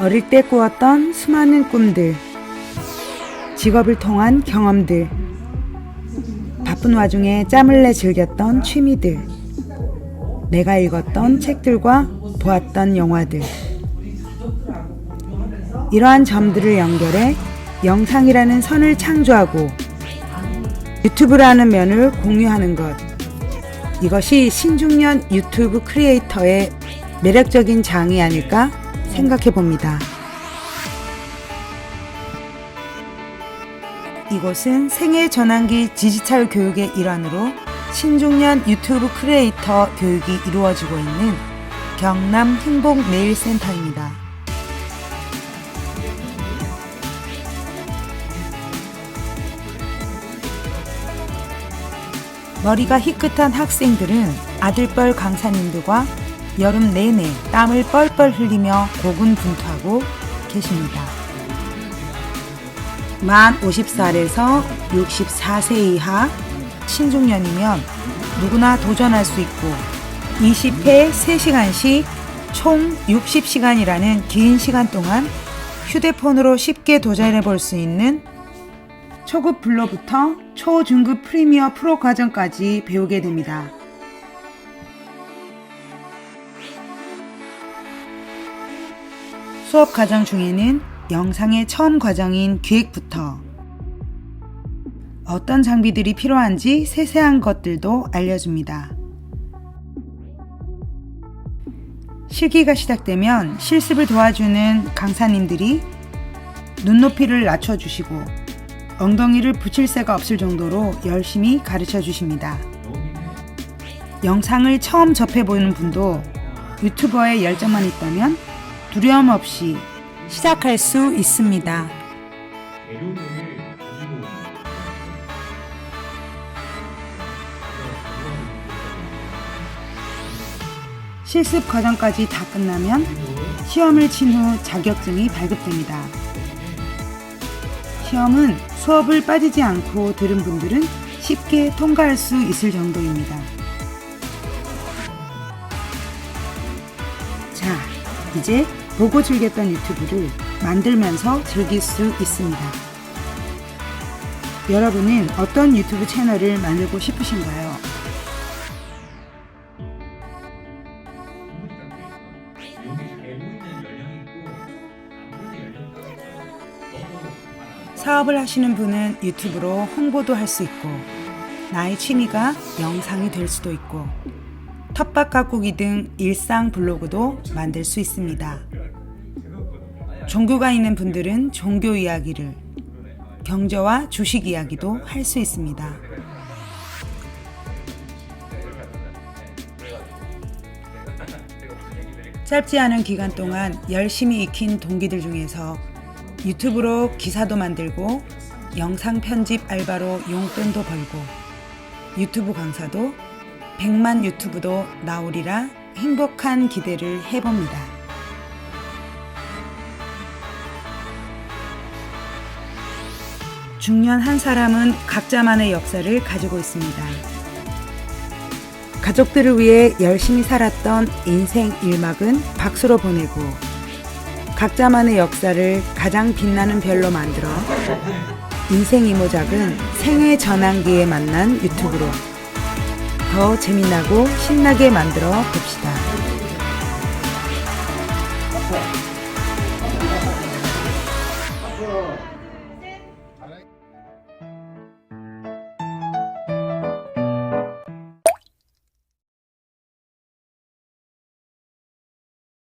어릴 때 꾸었던 수많은 꿈들, 직업을 통한 경험들, 바쁜 와중에 짬을 내 즐겼던 취미들, 내가 읽었던 책들과 보았던 영화들. 이러한 점들을 연결해 영상이라는 선을 창조하고 유튜브라는 면을 공유하는 것. 이것이 신중년 유튜브 크리에이터의 매력적인 장이 아닐까 생각해 봅니다. 이곳은 생애 전환기 디지털 교육의 일환으로 신중년 유튜브 크리에이터 교육이 이루어지고 있는 경남 행복 네일센터입니다. 머리가 희끗한 학생들은 아들뻘 강사님들과 여름 내내 땀을 뻘뻘 흘리며 고군분투하고 계십니다. 만 50살에서 64세 이하 신중년이면 누구나 도전할 수 있고 20회 3시간씩 총 60시간이라는 긴 시간 동안 휴대폰으로 쉽게 도전해 볼 수 있는 초급 블로부터 초중급 프리미어 프로 과정까지 배우게 됩니다. 수업 과정 중에는 영상의 처음 과정인 기획부터 어떤 장비들이 필요한지 세세한 것들도 알려줍니다. 실기가 시작되면 실습을 도와주는 강사님들이 눈높이를 낮춰주시고 엉덩이를 붙일 새가 없을 정도로 열심히 가르쳐 주십니다. 영상을 처음 접해보는 분도 유튜버의 열정만 있다면 두려움 없이 시작할 수 있습니다. 실습 과정까지 다 끝나면 시험을 친 후 자격증이 발급됩니다. 시험은 수업을 빠지지 않고 들은 분들은 쉽게 통과할 수 있을 정도입니다. 자, 이제 보고 즐겼던 유튜브를 만들면서 즐길 수 있습니다. 여러분은 어떤 유튜브 채널을 만들고 싶으신가요? 사업을 하시는 분은 유튜브로 홍보도 할 수 있고, 나의 취미가 영상이 될 수도 있고, 텃밭 가꾸기 등 일상 블로그도 만들 수 있습니다. 종교가 있는 분들은 종교 이야기를, 경제와 주식 이야기도 할 수 있습니다. 짧지 않은 기간 동안 열심히 익힌 동기들 중에서 유튜브로 기사도 만들고 영상 편집 알바로 용돈도 벌고 유튜브 강사도 100만 유튜브도 나오리라 행복한 기대를 해봅니다. 중년 한 사람은 각자만의 역사를 가지고 있습니다. 가족들을 위해 열심히 살았던 인생 일막은 박수로 보내고 각자만의 역사를 가장 빛나는 별로 만들어 인생 이모작은 생애 전환기에 만난 유튜브로 더 재미나고 신나게 만들어 봅시다.